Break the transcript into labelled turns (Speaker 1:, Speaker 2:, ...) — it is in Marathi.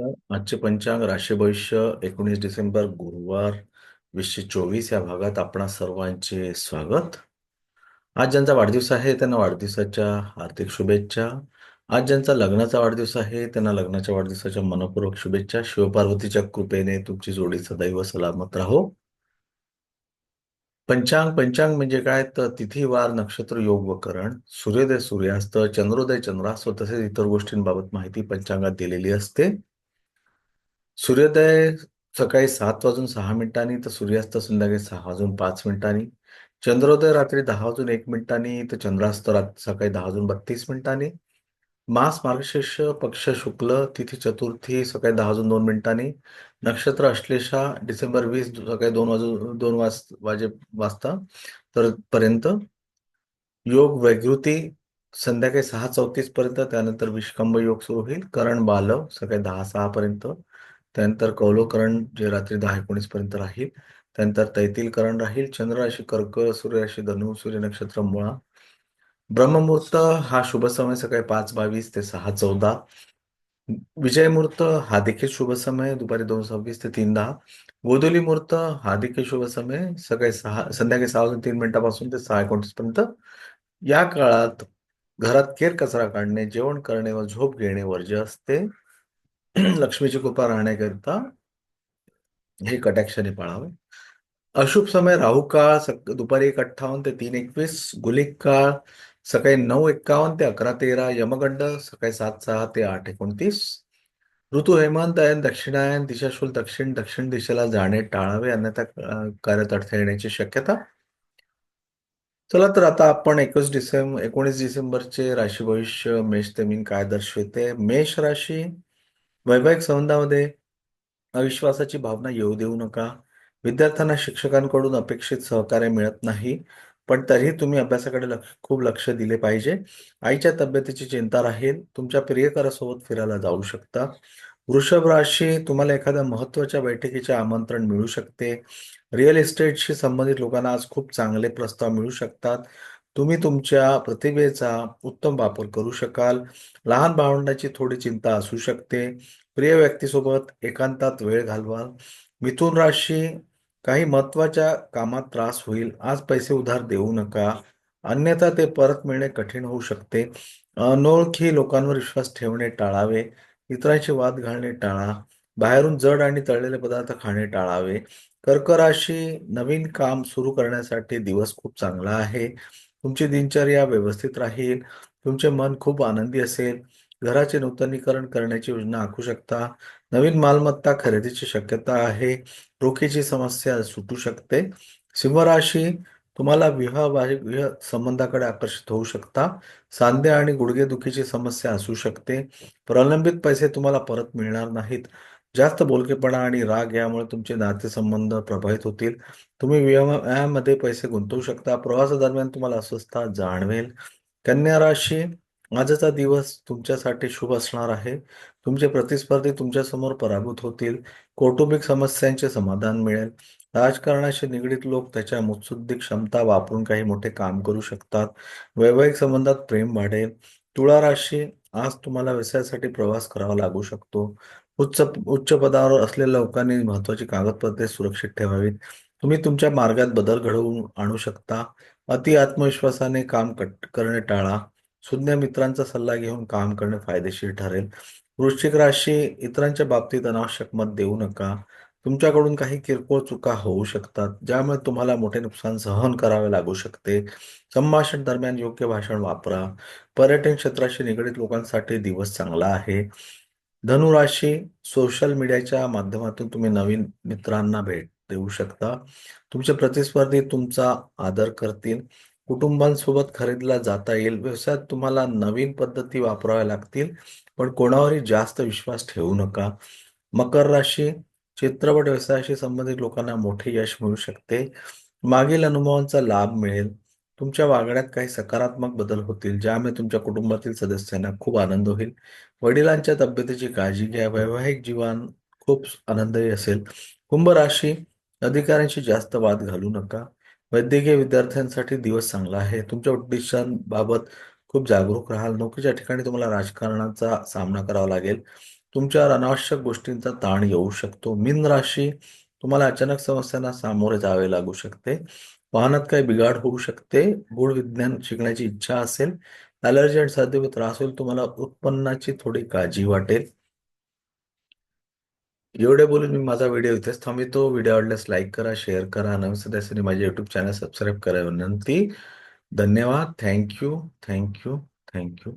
Speaker 1: नमस्कार आजचे पंचांग राशी भविष्य एकोणीस डिसेंबर गुरुवार वीसशे चोवीस या भागात आपणा सर्वांचे स्वागत. आज ज्यांचा वाढदिवस आहे त्यांना वाढदिवसाच्या हार्दिक शुभेच्छा. आज ज्यांचा लग्नाचा वाढदिवस आहे त्यांना लग्नाच्या वाढदिवसाच्या मनपूर्वक शुभेच्छा. शिवपार्वतीच्या कृपेने तुमची जोडी सदैव सलामत राहो. पंचांग पंचांग म्हणजे काय? तर तिथी वार नक्षत्र योग व करण. सूर्योदय सूर्यास्त चंद्रोदय चंद्रास्त तसेच इतर गोष्टींबाबत माहिती पंचांगात दिलेली असते. सूर्योदय सकाळी सात वाजून सहा मिनिटांनी तर सूर्यास्त संध्याकाळी सहा वाजून पाच मिनिटांनी. चंद्रोदय रात्री दहा वाजून एक मिनिटांनी तर चंद्रास्त रात्री सकाळी दहा वाजून बत्तीस मिनिटांनी. मास मार्गशीर्ष पक्ष शुक्ल तिथी चतुर्थी सकाळी दहा वाजून दोन मिनिटांनी. नक्षत्र अश्लेषा डिसेंबर वीस सकाळी दोन वाजून दोन वाज वाजे वाजता तर पर्यंत. योग वैकृती संध्याकाळी सहा चौतीस पर्यंत त्यानंतर विष्कंभ योग सुरू होईल. करण बालव सकाळी दहा सहा पर्यंत. त्यानंतर कौलोकरण जे रात्री दहा एकोणीस पर्यंत राहील त्यानंतर तैतीलकरण राहील चंद्र राशी कर्क सूर्य राशी धनु सूर्य नक्षत्र मुळा. ब्रह्ममुहूर्त हा शुभ समय सकाळी पाच बावीस ते सहा चौदा. विजय मुहूर्त हा देखील शुभ समय दुपारी दोन सव्वीस ते तीन दहा. गोदोली मुहूर्त हा देखील शुभ समय सकाळी सहा संध्याकाळी सहा वाजून तीन मिनिटापासून ते सहा एकोणतीस पर्यंत. या काळात घरात केर कचरा काढणे जेवण करणे व झोप घेणे वर्ज्य असते. लक्ष्मीची कृपा राहण्याकरिता हे कटाक्षाने पाळावे. अशुभ समय राहू काळ सक दुपारी एक अठ्ठावन्न ते तीन एकवीस गुलिक काळ सकाळी नऊ एक्कावन्न ते अकरा तेरा यमगंड सकाळी सात सहा ते आठ एकोणतीस. ऋतू हेमंत दक्षिणायन दिशाशूल दक्षिण दक्षिण दिशेला जाणे टाळावे अन्यथा कार्यात अडथळे येण्याची शक्यता. चला तर आता आपण एकवीस डिसेंबर एकोणीस डिसेंबरचे राशी भविष्य मेष ते मीन काय दर्शवते? मेष राशी वैवाहिक संबंधामध्ये अविश्वासाची भावना येऊ देऊ नका. विद्यार्थ्यांना शिक्षकांकडून अपेक्षित सहकार्य मिळत नाही. पण तरीही तुम्ही अभ्यासाकडे लक्ष खूप लक्ष दिले पाहिजे. आईच्या तब्येतीची चिंता राहील. तुमच्या प्रियकरासोबत फिरायला जाऊ शकता. वृषभ राशी तुम्हाला एखाद्या महत्त्वाच्या बैठकीचे आमंत्रण मिळू शकते. रिअल इस्टेटशी संबंधित लोकांना आज खूप चांगले प्रस्ताव मिळू शकतात. तुम्ही तुमच्या प्रतिभेचा उत्तम वापर करू शकाल. लहान भावंडाची थोडी चिंता असू शकते. प्रिय व्यक्तीसोबत एकांतात वेळ घालवाल. मिथुन राशी काही महत्त्वाच्या कामात त्रास होईल. आज पैसे उधार देऊ नका. अन्यथा ते परत मिळणे कठीण होऊ शकते. अनोळखी लोकांवर विश्वास ठेवणे टाळावे. इतरांशी वाद घालणे टाळा. बाहेरून जड आणि तळलेले पदार्थ खाणे टाळावे. कर्क राशी नवीन काम सुरू करण्यासाठी दिवस खूप चांगला आहे. तुमची दिनचर्या व्यवस्थित राहील तुमचे मन खूप आनंदी असेल घराचे नूतनीकरण करण्याची योजना आखू शकता नवीन मालमत्ता खरेदीची शक्यता आहे रोखीची समस्या सुटू शकते सिंहराशी तुम्हाला विवाह विवाह संबंधाकडे आकर्षित होऊ शकता सांधे आणि गुडघेदुखीची समस्या असू शकते प्रलंबित पैसे तुम्हाला परत मिळणार नाहीत. जास्त बोलकेपणा आणि राग यामुळे तुमचे नातेसंबंध प्रभावित होतील. तुम्ही व्यवहारामध्ये पैसे गुंतवू शकता. प्रवासादरम्यान तुम्हाला अस्वस्थता जाणवेल. कन्या राशी आजचा दिवस तुमच्यासाठी शुभ असणार आहे. तुमचे प्रतिस्पर्धी तुमच्यासमोर पराभूत होतील. कौटुंबिक समस्यांचे समाधान मिळेल. राजकारणाशी निगडीत लोक त्याच्या मुत्सुद्धी क्षमता वापरून काही मोठे काम करू शकतात. वैवाहिक संबंधात प्रेम वाढेल. तुळा राशी आज तुम्हाला व्यवसायासाठी प्रवास करावा लागू शकतो. उच्च उच्च पदावर असलेल्या लोकांनी महत्वाची कागदपत्रे सुरक्षित ठेवावीत. तुम्ही तुमच्या मार्गात बदल घडवून आणू शकता. अति आत्मविश्वासाने काम करणे टाळा. शून्य मित्रांचा सल्ला घेऊन काम करणे फायदेशीर ठरेल. वृश्चिक राशी इतरांच्या बाबतीत अनावश्यक मत देऊ नका. तुमच्याकडून काही किरकोळ चुका होऊ शकतात ज्यामुळे तुम्हाला मोठे नुकसान सहन करावे लागू शकते. संभाषण दरम्यान योग्य भाषण वापरा. पर्यटन क्षेत्राशी निगडीत लोकांसाठी दिवस चांगला आहे. धनुराशी सोशल मीडियाच्या माध्यमातून तुम्ही नवीन मित्रांना भेट देऊ शकता. तुमचे प्रतिस्पर्धी तुमचा आदर करतील. कुटुंबांसोबत खरेदीला जाता येईल. व्यवसायात तुम्हाला नवीन पद्धती वापराव्या लागतील. पण कोणावरही जास्त विश्वास ठेवू नका. मकर राशी चित्रपट व्यवसायाशी संबंधित लोकांना मोठे यश मिळू शकते. मागील अनुभवांचा लाभ मिळेल. तुमच्या वागण्यात काही सकारात्मक बदल होतील ज्यामुळे तुमच्या कुटुंबातील सदस्यांना खूप आनंद होईल. वडिलांच्या तब्येतीची काळजी घ्या. वैवाहिक जीवन खूप आनंददायी असेल. कुंभ राशी अधिकाऱ्यांशी जास्त वाद घालू नका. वैद्यकीय विद्यार्थ्यांसाठी दिवस चांगला आहे. तुमच्या उद्दिष्टांबाबत खूप जागरूक राहाल. नोकरीच्या ठिकाणी तुम्हाला राजकारणाचा सामना करावा लागेल. तुमच्यावर अनावश्यक गोष्टींचा ताण येऊ शकतो. मीन राशी तुम्हाला अचानक समस्यांना सामोरे जावे लागू शकते. वाहनात काही बिघाड होऊ शकते. मूळ विज्ञान शिकण्याची इच्छा असेल. ॲलर्जी आणि साध्य त्रास होईल. तुम्हाला उत्पन्नाची थोडी काळजी वाटेल. एवढे बोलून मी माझा व्हिडिओ इथेच थांबवतो. व्हिडिओ आवडल्यास लाईक करा शेअर करा. नवीन सदस्यांनी माझे युट्यूब चॅनल सबस्क्राईब करा विनंती. धन्यवाद. Thank you. Thank you. Thank you.